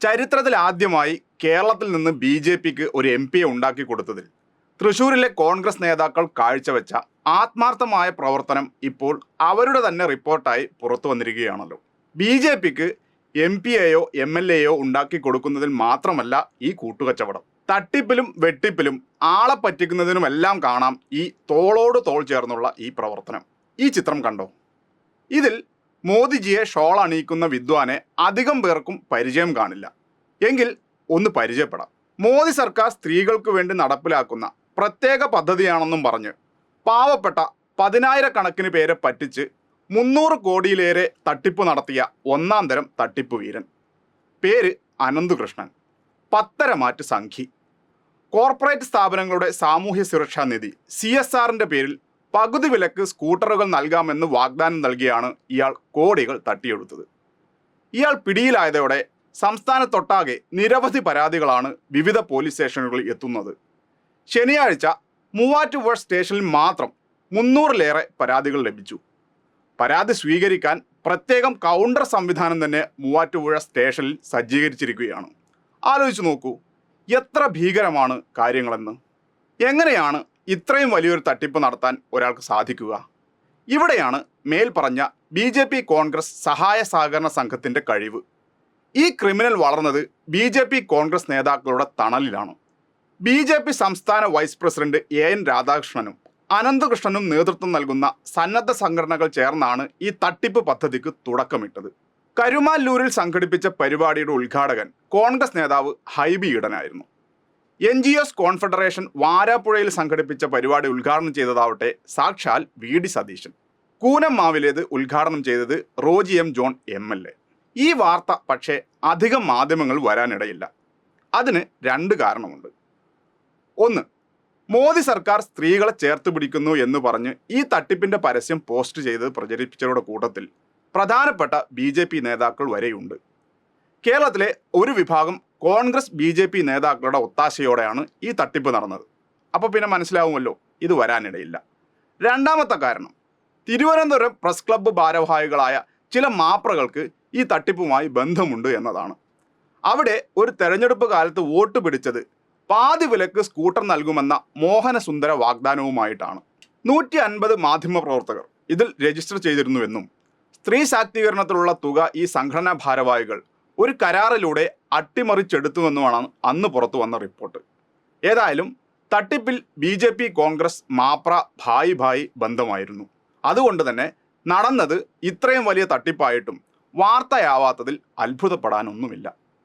ചരിത്രത്തിൽ ആദ്യമായി കേരളത്തിൽ നിന്ന് ബി ജെ പിക്ക് ഒരു എം പിയെ ഉണ്ടാക്കി കൊടുത്തതിൽ തൃശൂരിലെ കോൺഗ്രസ് നേതാക്കൾ കാഴ്ചവെച്ച ആത്മാർത്ഥമായ പ്രവർത്തനം ഇപ്പോൾ അവരുടെ തന്നെ റിപ്പോർട്ടായി പുറത്തു വന്നിരിക്കുകയാണല്ലോ. ബി ജെ പിക്ക് എം പി എയോ എം എൽ എയോ ഉണ്ടാക്കി കൊടുക്കുന്നതിൽ മാത്രമല്ല ഈ കൂട്ടുകച്ചവടം. തട്ടിപ്പിലും വെട്ടിപ്പിലും ആളെ പറ്റിക്കുന്നതിനുമെല്ലാം കാണാം ഈ തോളോട് തോൾ ചേർന്നുള്ള ഈ പ്രവർത്തനം. ഈ ചിത്രം കണ്ടോ? ഇതിൽ മോദിജിയെ ഷോൾ അണിയിക്കുന്ന വിദ്വാനെ അധികം പേർക്കും പരിചയം കാണില്ല. എങ്കിൽ ഒന്ന് പരിചയപ്പെടാം. മോദി സർക്കാർ സ്ത്രീകൾക്ക് വേണ്ടി നടപ്പിലാക്കുന്ന പ്രത്യേക പദ്ധതിയാണെന്നും പറഞ്ഞ് പാവപ്പെട്ട പതിനായിരക്കണക്കിന് പേരെ പറ്റിച്ച് മുന്നൂറ് കോടിയിലേറെ തട്ടിപ്പ് നടത്തിയ ഒന്നാം തരം തട്ടിപ്പ് വീരൻ. പേര് അനന്തുകൃഷ്ണൻ. പത്തരമാറ്റ് സംഖി കോർപ്പറേറ്റ് സ്ഥാപനങ്ങളുടെ സാമൂഹ്യ സുരക്ഷാ നിധി സി എസ് ആറിന്റെ പേരിൽ പകുതി വിലക്ക് സ്കൂട്ടറുകൾ നൽകാമെന്ന് വാഗ്ദാനം നൽകിയാണ് ഇയാൾ കോടികൾ തട്ടിയെടുത്തത്. ഇയാൾ പിടിയിലായതോടെ സംസ്ഥാനത്തൊട്ടാകെ നിരവധി പരാതികളാണ് വിവിധ പോലീസ് സ്റ്റേഷനുകളിൽ എത്തുന്നത്. ശനിയാഴ്ച മൂവാറ്റുപുഴ സ്റ്റേഷനിൽ മാത്രം മുന്നൂറിലേറെ പരാതികൾ ലഭിച്ചു. പരാതി സ്വീകരിക്കാൻ പ്രത്യേകം കൗണ്ടർ സംവിധാനം തന്നെ മൂവാറ്റുപുഴ സ്റ്റേഷനിൽ സജ്ജീകരിച്ചിരിക്കുകയാണ്. ആലോചിച്ചു നോക്കൂ എത്ര ഭീകരമാണ് കാര്യങ്ങളെന്ന്. എങ്ങനെയാണ് ഇത്രയും വലിയൊരു തട്ടിപ്പ് നടത്താൻ ഒരാൾക്ക് സാധിക്കുക. ഇവിടെയാണ് മേൽ പറഞ്ഞ ബി ജെ പി കോൺഗ്രസ് സഹായ സഹകരണ സംഘത്തിന്റെ കഴിവ്. ഈ ക്രിമിനൽ വളർന്നത് ബി ജെ പി കോൺഗ്രസ് നേതാക്കളുടെ തണലിലാണ്. ബി ജെ പി സംസ്ഥാന വൈസ് പ്രസിഡന്റ് എ എൻ രാധാകൃഷ്ണനും അനന്തകൃഷ്ണനും നേതൃത്വം നൽകുന്ന സന്നദ്ധ സംഘടനകൾ ചേർന്നാണ് ഈ തട്ടിപ്പ് പദ്ധതിക്ക് തുടക്കമിട്ടത്. കരുമാല്ലൂരിൽ സംഘടിപ്പിച്ച പരിപാടിയുടെ ഉദ്ഘാടകൻ കോൺഗ്രസ് നേതാവ് ഹൈബി ഈഡനായിരുന്നു എൻ ജി എസ് കോൺഫെഡറേഷൻ വാരാപ്പുഴയിൽ സംഘടിപ്പിച്ച പരിപാടി ഉദ്ഘാടനം ചെയ്തതാവട്ടെ സാക്ഷാൽ വി ഡി സതീശൻ. കൂനം മാവിലേത് ഉദ്ഘാടനം ചെയ്തത് Roji M John M L A. ഈ വാർത്ത പക്ഷേ അധികം മാധ്യമങ്ങൾ വരാനിടയില്ല. അതിന് രണ്ട് കാരണമുണ്ട്. ഒന്ന് മോദി സർക്കാർ സ്ത്രീകളെ ചേർത്ത് പിടിക്കുന്നു എന്ന് പറഞ്ഞ് ഈ തട്ടിപ്പിന്റെ പരസ്യം പോസ്റ്റ് ചെയ്ത് പ്രചരിപ്പിച്ചവരുടെ കൂട്ടത്തിൽ പ്രധാനപ്പെട്ട ബി നേതാക്കൾ വരെയുണ്ട്. കേരളത്തിലെ ഒരു വിഭാഗം കോൺഗ്രസ് ബി ജെ പി നേതാക്കളുടെ ഒത്താശയോടെയാണ് ഈ തട്ടിപ്പ് നടന്നത്. അപ്പോൾ പിന്നെ മനസ്സിലാവുമല്ലോ ഇത് വരാനിടയില്ല. രണ്ടാമത്തെ കാരണം തിരുവനന്തപുരം പ്രസ് ക്ലബ്ബ് ഭാരവാഹികളായ ചില മാപ്രകൾക്ക് ഈ തട്ടിപ്പുമായി ബന്ധമുണ്ട് എന്നതാണ്. അവിടെ ഒരു തെരഞ്ഞെടുപ്പ് കാലത്ത് വോട്ട് പിടിച്ചത് പാതി വിലക്ക് സ്കൂട്ടർ നൽകുമെന്ന മോഹനസുന്ദര വാഗ്ദാനവുമായിട്ടാണ്. നൂറ്റി അൻപത് മാധ്യമപ്രവർത്തകർ ഇതിൽ രജിസ്റ്റർ ചെയ്തിരുന്നുവെന്നും സ്ത്രീ ശാക്തീകരണത്തിലുള്ള തുക ഈ സംഘടനാ ഭാരവാഹികൾ ഒരു കരാറിലൂടെ അട്ടിമറിച്ചെടുത്തുവെന്നുമാണ് അന്ന് പുറത്തു വന്ന റിപ്പോർട്ട്. ഏതായാലും തട്ടിപ്പിൽ ബി ജെ പി കോൺഗ്രസ് മാപ്ര ഭായി ഭായി ബന്ധമായിരുന്നു. അതുകൊണ്ട് തന്നെ നടന്നത് ഇത്രയും വലിയ തട്ടിപ്പായിട്ടും വാർത്തയാവാത്തതിൽ അത്ഭുതപ്പെടാനൊന്നുമില്ല.